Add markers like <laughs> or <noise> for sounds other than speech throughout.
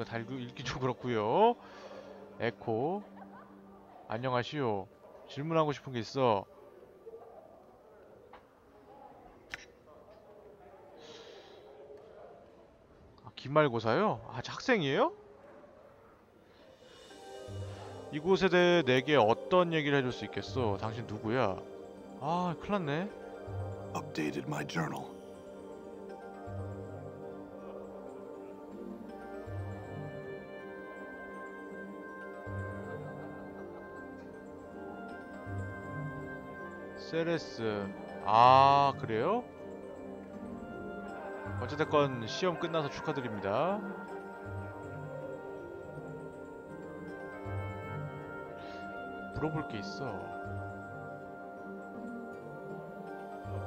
이거 달고 읽기 좀 그렇고요 에코 안녕하시오 질문하고 싶은 게 있어 아, 기말고사요? 아, 저 학생이에요? 이곳에 대해 내게 어떤 얘기를 해줄 수 있겠어? 당신 누구야? 아, 큰일 났네. Updated my journal. 세레스. 아, 그래요? 어찌됐건 시험 끝나서 축하드립니다. 물어볼 게 있어.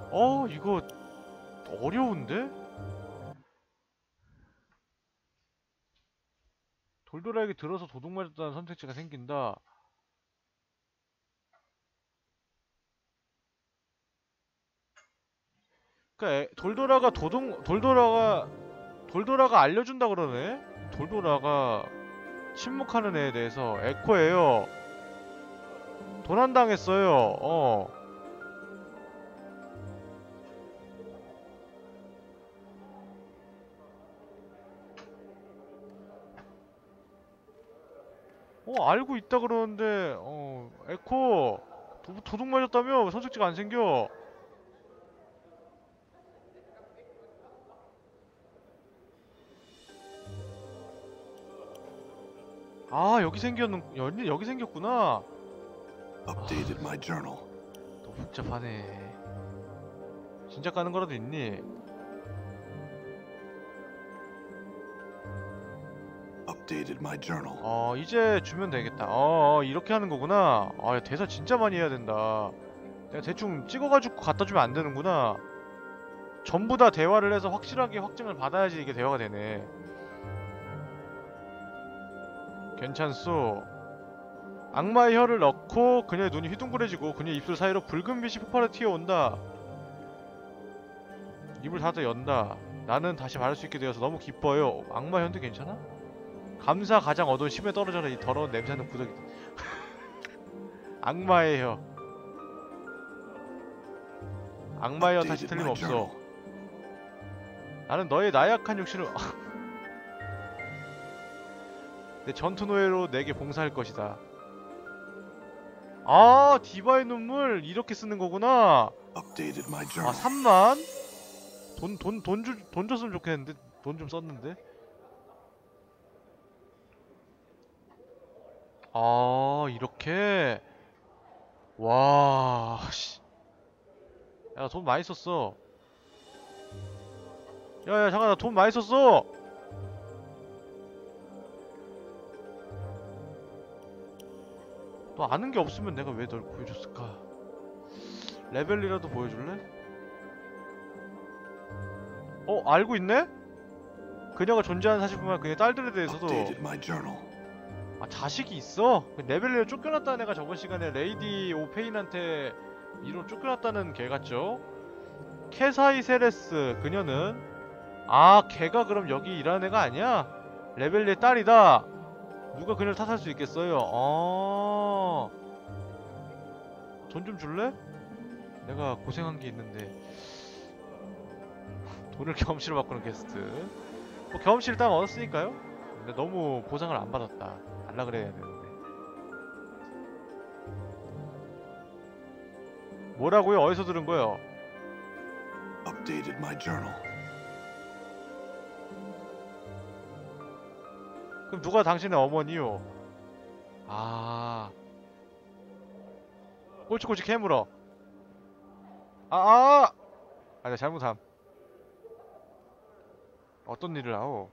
어, 이거 어려운데? 돌돌아에게 들어서 도둑 맞았다는 선택지가 생긴다. 그니까 돌돌아가 도둑 돌돌아가 돌돌아가 알려준다 그러네. 돌돌아가 침묵하는 애에 대해서 에코예요. 도난당했어요. 어. 어 알고 있다 그러는데 어 에코 도, 도둑 맞았다며 왜 선택지가 안 생겨? 아 여기 생겼는 여기, 여기 생겼구나. Updated my journal. 너무 복잡하네. 진짜 까는 거라도 있니? Updated my journal. 어 이제 주면 되겠다. 어 어, 이렇게 하는 거구나. 아 대사 진짜 많이 해야 된다. 내가 대충 찍어가지고 갖다 주면 안 되는구나. 전부 다 대화를 해서 확실하게 확증을 받아야지 이게 대화가 되네 괜찮소. 악마의 혀를 넣고 그녀의 눈이 휘둥그레지고 그녀의 입술 사이로 붉은 빛이 폭발해 튀어온다. 입을 닫아 연다. 나는 다시 말할 수 있게 되어서 너무 기뻐요. 악마의 혀도 괜찮아? 감사 가장 어두운 심에 떨어져라. 이 더러운 냄새나는 구더기 <laughs> 악마의 혀. 악마의 혀 다시 틀림없어. 나는 너의 나약한 육신을 <laughs> 내 전투 노예로 내게 봉사할 것이다. 아 디바의 눈물 이렇게 쓰는 거구나. 아 journal. 3만? 돈 돈 돈 주 돈 줬으면 좋겠는데? 돈 좀 썼는데? 아 이렇게? 와 씨. 야 돈 많이 썼어. 야야 잠깐 나 돈 많이 썼어 너 아는 게 없으면 내가 왜 널 구해줬을까 레벨이라도 보여줄래? 어 알고 있네? 그녀가 존재하는 사실뿐만 그녀의 딸들에 대해서도. 아 자식이 있어? 그 레벨리로 쫓겨났다는 애가 저번 시간에 레이디 오페인한테 이로 쫓겨났다는 개 같죠? 케사이 세레스 그녀는 아 걔가 그럼 여기 일하는 애가 아니야? 레벨리의 딸이다 누가 그녀를 탓할 수 있겠어요? 어... 돈좀 줄래? 내가 고생한 게 있는데 돈을 <laughs> 경험치로 바꾸는 게스트 뭐 경험치 일단 얻었으니까요 근데 너무 보상을 안 받았다 달라 그래야 되는데 뭐라고요? 어디서 들은 거요? Updated my journal. 그럼 누가 당신의 어머니요? 아. 꼴찌꼴찌 캐물어. 아 아! 아 잘못함. 어떤 일을 하오?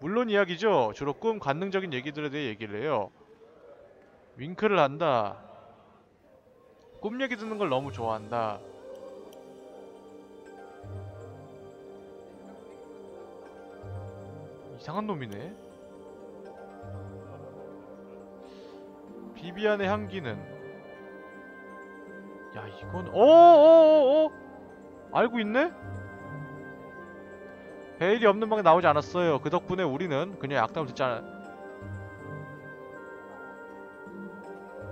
물론 이야기죠. 주로 꿈 관능적인 얘기들에 대해 얘기를 해요. 윙크를 한다. 꿈 얘기 듣는 걸 너무 좋아한다. 이상한 놈이네 비비안의 향기는 야 이건 어어어어 알고 있네? 베일이 없는 방에 나오지 않았어요. 그 덕분에 우리는 그냥 악담을 듣지 않아.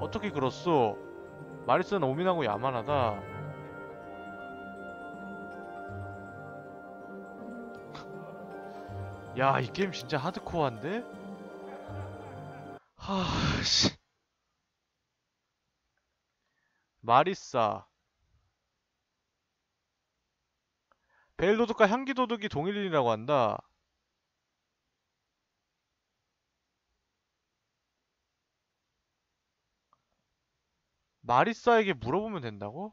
어떻게 그렇소? 마리스는 오민하고 야만하다. 야, 이 게임 진짜 하드코어한데? 하, 씨. 마리사. 벨도둑과 향기 도둑이 동일인이라고 한다. 마리사에게 물어보면 된다고?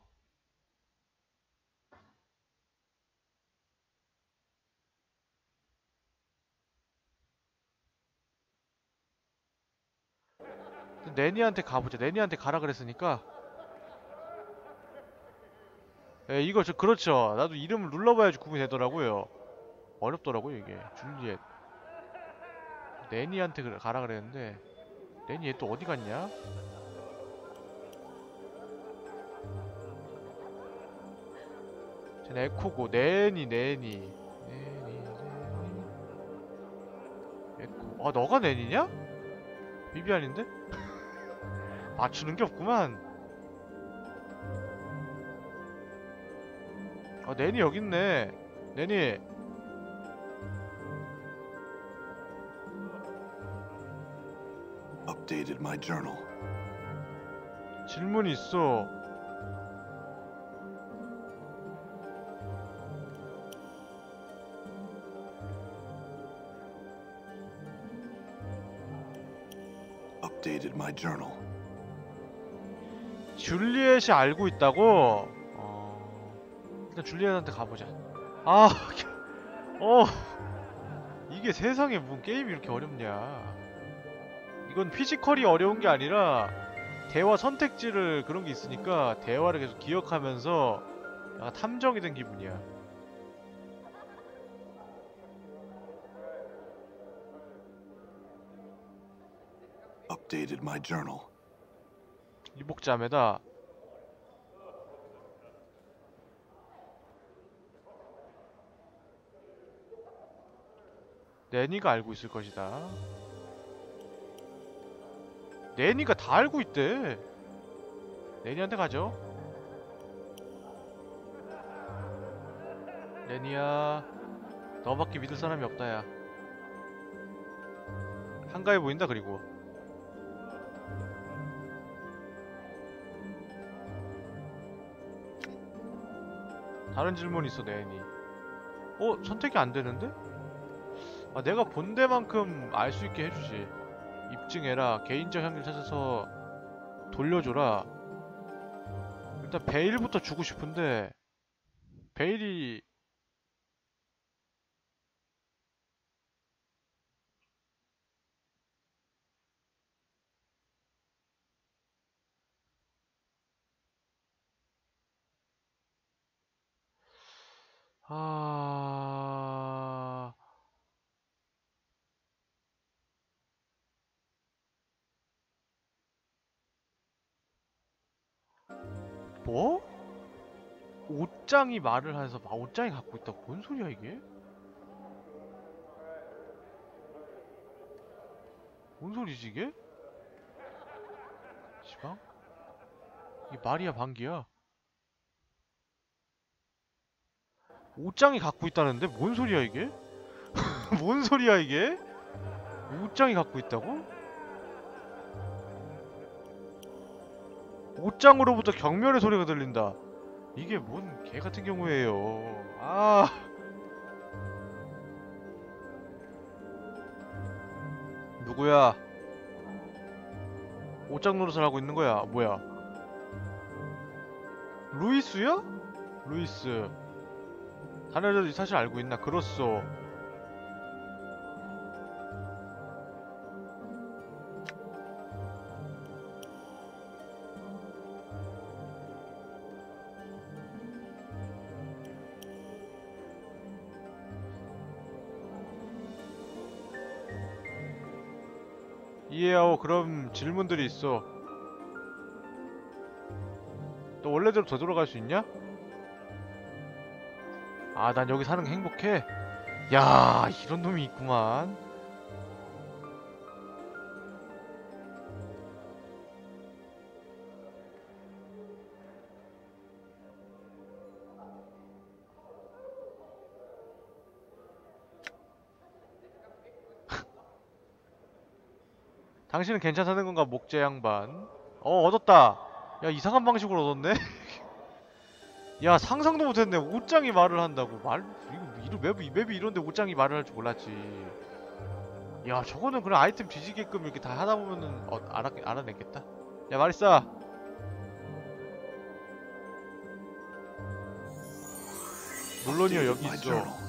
네니한테 가보자. 네니한테 가라 그랬으니까. 예, 이거 저 그렇죠. 나도 이름을 눌러봐야지 구분이 되더라고요. 어렵더라고요 이게. 줄리엣. 네니한테 그래- 가라 그랬는데 네니 얘 또 어디 갔냐? 쟤는 에코고 네니 네니 네니 네니 에코 아 너가 네니냐? 비비안인데? <laughs> 맞추는 게 없구만 아 네니 여기 있네 네니 Updated my journal. 질문이 있어 Updated my journal. 줄리엣이 알고 있다고? 어... 일단 줄리엣한테 가보자. 아, <laughs> 어, 이게 세상에 무슨 게임이 이렇게 어렵냐? 이건 피지컬이 어려운 게 아니라 대화 선택지를 그런 게 있으니까 대화를 계속 기억하면서 약간 탐정이 된 기분이야. Updated my journal. 이복자매다. 네니가 알고 있을 것이다. 네니가 다 알고 있대. 네니한테 가죠. 네니야, 너밖에 믿을 사람이 없다 야. 한가해 보인다 그리고. 다른 질문 있어 네니 어? 선택이 안 되는데? 아 내가 본 데만큼 알 수 있게 해주지. 입증해라. 개인적 향기를 찾아서 돌려줘라. 일단 베일부터 주고 싶은데 베일이 아... 옷장이 말을 해서 마 옷장이 갖고 있다고 뭔 소리야 이게? 뭔 소리지 이게? 시방? 이게 말이야 방귀야? 옷장이 갖고 있다는데 뭔 소리야 이게? <laughs> 뭔 소리야 이게? 옷장이 갖고 있다고? 옷장으로부터 경멸의 소리가 들린다. 이게 뭔 개 같은 경우예요. 아. 누구야? 옷장 노릇을 하고 있는 거야. 뭐야? 루이스야? 루이스. 다른 여자도 이 사실 알고 있나? 그렇소. 이해하오. 그럼 질문들이 있어. 너 원래대로 되돌아갈 수 있냐? 아, 난 여기 사는 게 행복해. 야 이런 놈이 있구만 당신은 괜찮다는 건가 목재 양반? 어 얻었다. 야 이상한 방식으로 얻었네? <laughs> 야 상상도 못했네. 옷장이 말을 한다고. 말 이거 맵이 맵이 이런데 옷장이 말을 할 줄 몰랐지. 야 저거는 그냥 아이템 뒤지게끔 이렇게 다 하다 보면은 어, 알아 알아냈겠다. 야 마리사 물론이요 여기 있어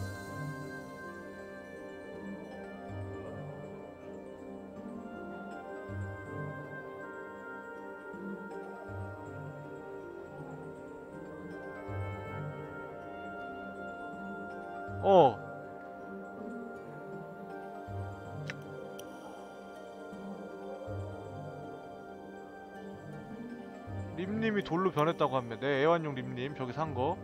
돌로 변했다고 하면 내 애완용 림님 저기 산 거.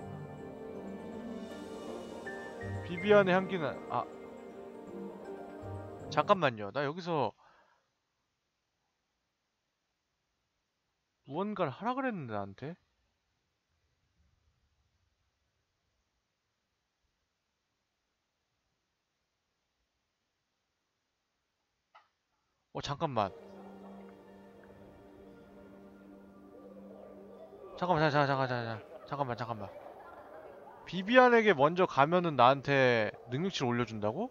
비비안의 향기는 아. 잠깐만요. 나 여기서 무언가를 하라 그랬는데 나한테? 어 잠깐만 잠깐만 잠깐 잠깐 잠깐 잠깐만 잠깐만 비비안에게 먼저 가면은 나한테 능력치를 올려준다고?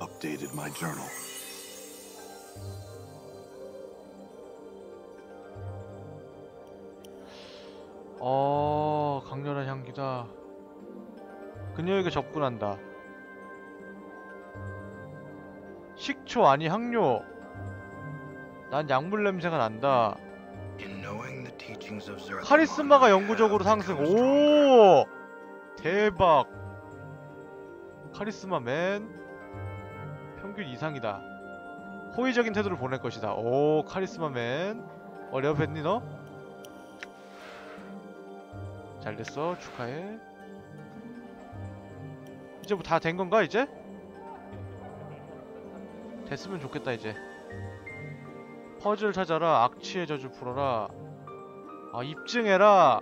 Updated my journal. 어 강렬한 향기다 그녀에게 접근한다 식초 아니 향료. 난 약물 냄새가 난다. 카리스마가 영구적으로 상승. 오! 대박. 카리스마 맨 평균 이상이다. 호의적인 태도를 보낼 것이다. 오 카리스마 맨 어 레어했니 너? 잘됐어. 축하해. 이제 뭐 다 된 건가 이제? 됐으면 좋겠다 이제 퍼즐 찾아라 악취의 저주 풀어라 아 입증해라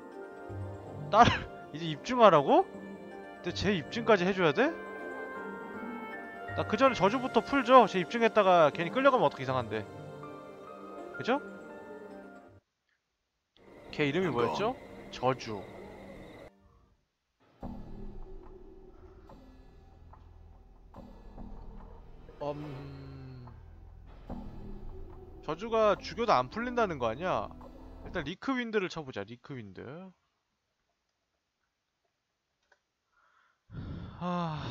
딸 <laughs> 이제 입증하라고? 근데 제 입증까지 해줘야 돼? 나 그 전에 저주부터 풀죠 제 입증했다가 괜히 끌려가면 어떻게 이상한데 그죠? 걔 이름이 뭐였죠? 저주 음... 저주가 죽여도 안 풀린다는 거 아니야? 일단 리크 윈드를 쳐보자 리크 윈드. 하...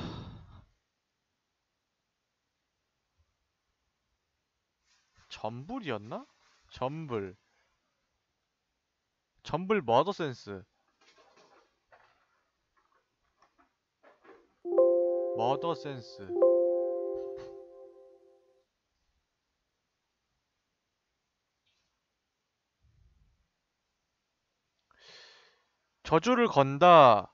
전불이었나? 전불. 전불 머더 센스. 머더 센스 저주를 건다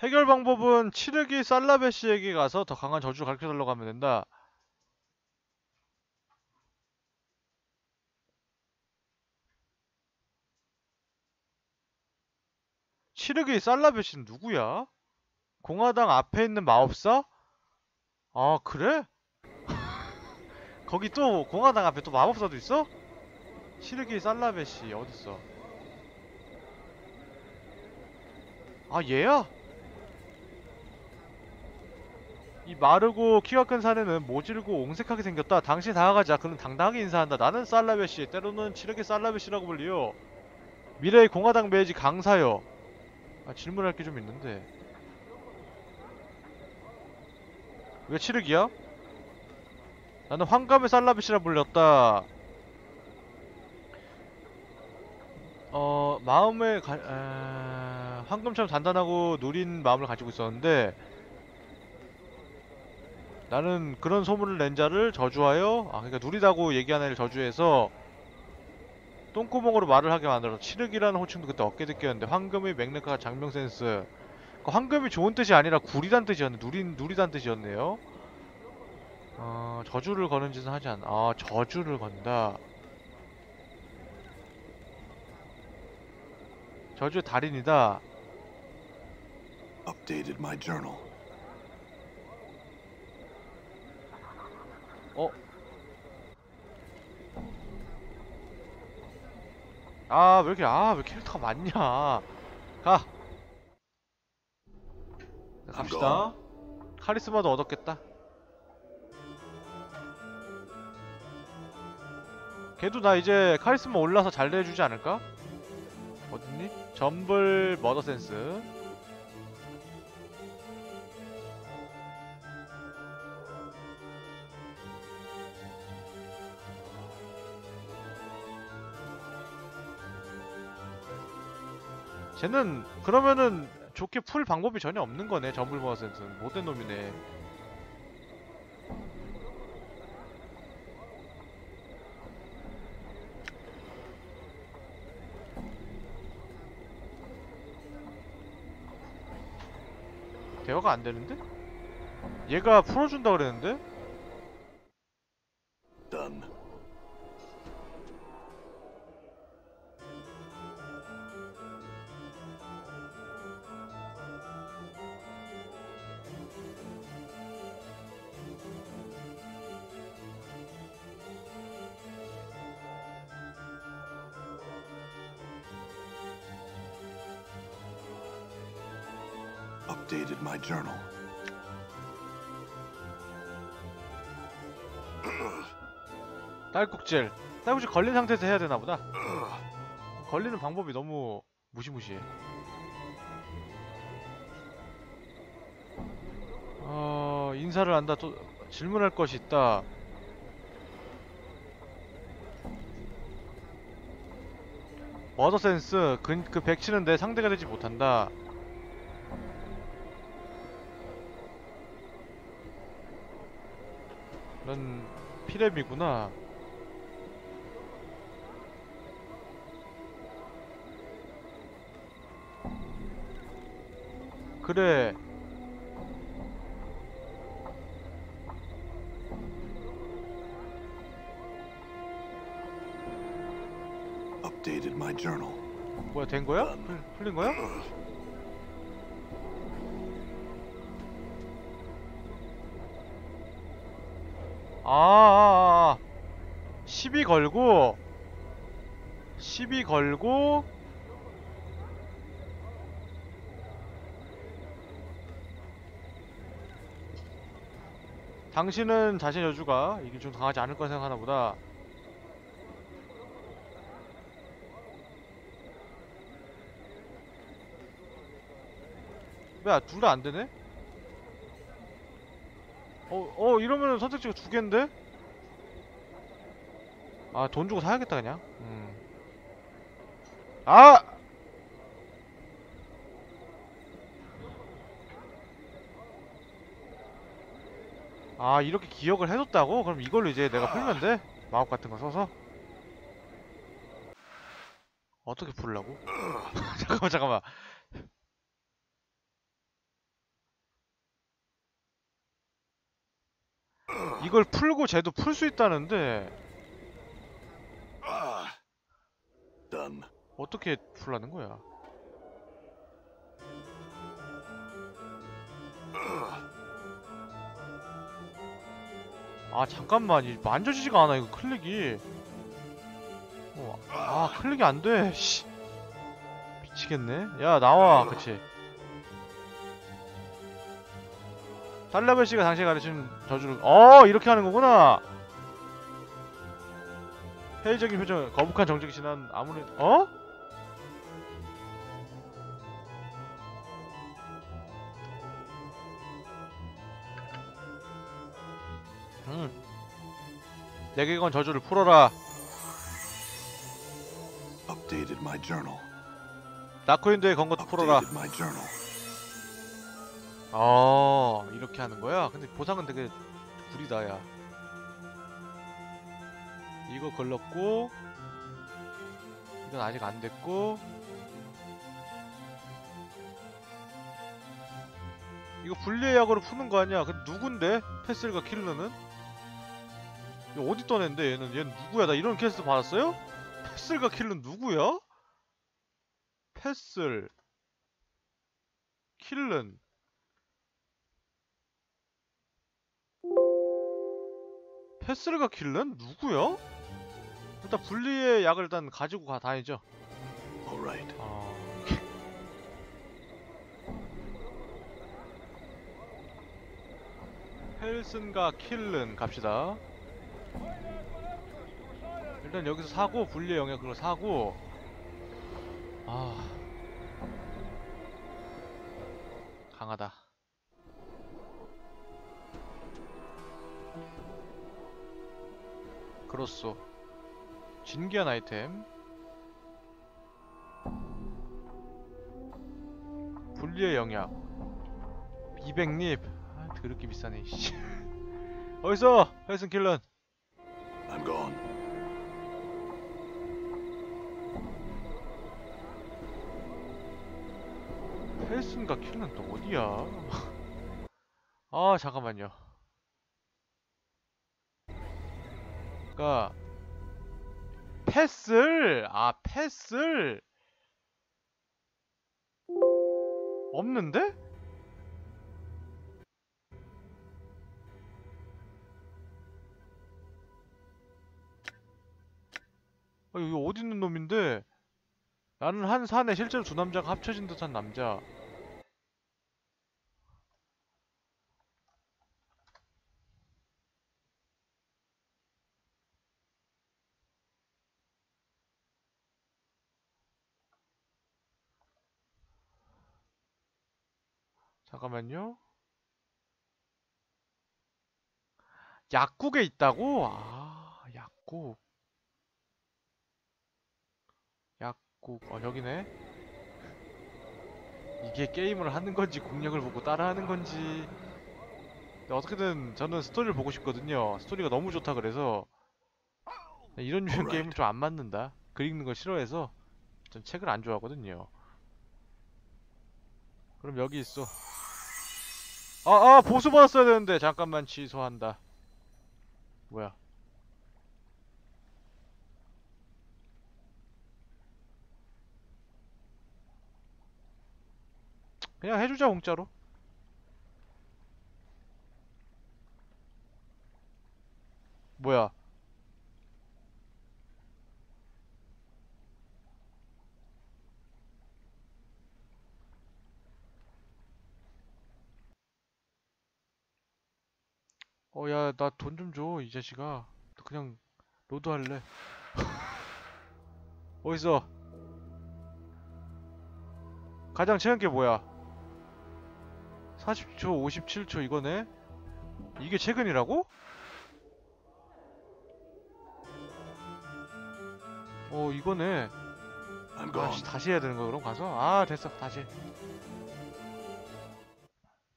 해결 방법은 치르기 살라베시에게 가서 더 강한 저주를 가르쳐달라고 하면 된다. 치르기 살라베시는 누구야? 공화당 앞에 있는 마법사? 아 그래? <laughs> 거기 또 공화당 앞에 또 마법사도 있어? 치르기 살라베시 어딨어? 아 얘야? 이 마르고 키가 큰 사내는 모질고 옹색하게 생겼다. 당신이 다가가자. 그는 당당하게 인사한다. 나는 살라베시, 때로는 치르게 살라베시라고 불리요. 미래의 공화당 매지 강사요. 아, 질문할 게 좀 있는데. 왜 치르기야? 나는 황감의 살라빗이라 불렸다. 어 마음에 가, 에... 황금처럼 단단하고 누린 마음을 가지고 있었는데 나는 그런 소문을 낸 자를 저주하여 아 그러니까 누리다고 얘기하는 애를 저주해서 똥구멍으로 말을 하게 만들어 치륵이라는 호칭도 그때 얻게 느꼈는데 황금의 맥락과 장명 센스. 그 황금이 좋은 뜻이 아니라 구리단 뜻이었네. 누린 누리단 뜻이었네요. 어 저주를 거는 짓은 하지 않아 아 저주를 건다. 저주의 달인이다. Updated my journal. 어? 아, 왜 이렇게, 아, 왜 캐릭터가 많냐. 가! 네, 갑시다. 카리스마도 얻었겠다. 걔도 나 이제 카리스마 올라서 잘 내주지 않을까? 어딨니? 점블 머더센스. 쟤는 그러면은 좋게 풀 방법이 전혀 없는 거네 점블 머더센스는 못된 놈이네 대화가 안 되는데? 얘가 풀어준다 그랬는데? Journal. 딸꾹질. 딸꾹질 걸린 상태에서 해야 되나 보다. 걸리는 방법이 너무 무시무시해. 어... 인사를 한다. 또 질문할 것이 있다. 머더센스. 그, 그 백치는 내 상대가 되지 못한다 넌 피렘이구나 그래 Updated my journal. 뭐야 된 거야? 풀, 풀린 거야? 아, 아, 아, 아. 시비 걸고 시비 걸고 당신은 자신의 여주가 이길 좀 강하지 않을 거라 생각하나 보다 야, 둘 다 안 되네? 어, 어, 이러면은 선택지가 두 개인데? 아, 돈 주고 사야겠다, 그냥. 음. 아! 아, 이렇게 기억을 해뒀다고? 그럼 이걸로 이제 내가 풀면 돼? 마법 같은 거 써서? 어떻게 풀라고? <laughs> 잠깐만, 잠깐만. 이걸 풀고 쟤도 풀 수 있다는데. Done. 어떻게 풀라는 거야? 아 잠깐만. 이 만져지지가 않아 이거 클릭이. 어, 아 클릭이 안돼. 씨. 미치겠네. 야 나와. 그치 달라벨 씨가 당시에 가르친 저주를 어 이렇게 하는 거구나 회의적인 표정 거북한 정적이 지난 아무리 어? 음 내게 건 저주를 풀어라 Updated my journal. 나코인드에 건 것도 풀어라. 어 이렇게 하는 거야? 근데 보상은 되게 구리다 야 이거 걸렀고 이건 아직 안 됐고 이거 분리의 약으로 푸는 거 아니야 근데 누군데? 패슬과 킬러는? 이거 어디 떠낸데 얘는 얘는 누구야 나 이런 퀘스트 받았어요? 패슬과 킬러는 누구야? 패슬 킬른 패스르가 킬른? 누구야? 일단 분리의 약을 일단 가지고 가 다니죠. 어... 헬슨과 킬른 갑시다. 일단 여기서 사고 분리의 영역 그걸 사고 아 강하다. 그렇소. 진기한 아이템. 분리의 영약. 200립. 아, 더럽게 비싸네, 씨. <laughs> 어딨어? 헬슨 킬런. I'm gone. 헬슨과 킬런 또 어디야? <laughs> 아, 잠깐만요. 그니까, 패슬! 아, 패슬! 없는데? 아, 여기 어디 있는 놈인데? 나는 한 산에 실제로 두 남자가 합쳐진 듯한 남자. 잠깐만요. 약국에 있다고? 아, 약국. 약국. 어, 여기네. 이게 게임을 하는 건지 공략을 보고 따라하는 건지. 어떻게든 저는 스토리를 보고 싶거든요. 스토리가 너무 좋다 그래서 이런 유형 게임은 좀 안 맞는다. 글 읽는 거 싫어해서 전 책을 안 좋아하거든요. 그럼 여기 있어. 아, 아, 보수 받았어야 되는데 잠깐만 취소한다. 뭐야? 그냥 해주자 공짜로. 뭐야? 어, 야, 나 돈 좀 줘, 이 자식아. 그냥 로드 할래. <laughs> 어딨어? 가장 최근 게 뭐야? 40초, 57초 이거네? 이게 최근이라고? 어, 이거네. 아씨, 다시 해야 되는 거 그럼 가서? 아, 됐어. 다시 해.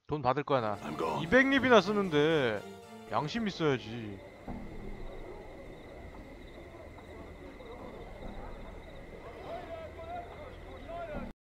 돈 받을 거야, 나. I'm gone. 200립이나 쓰는데 양심 있어야지.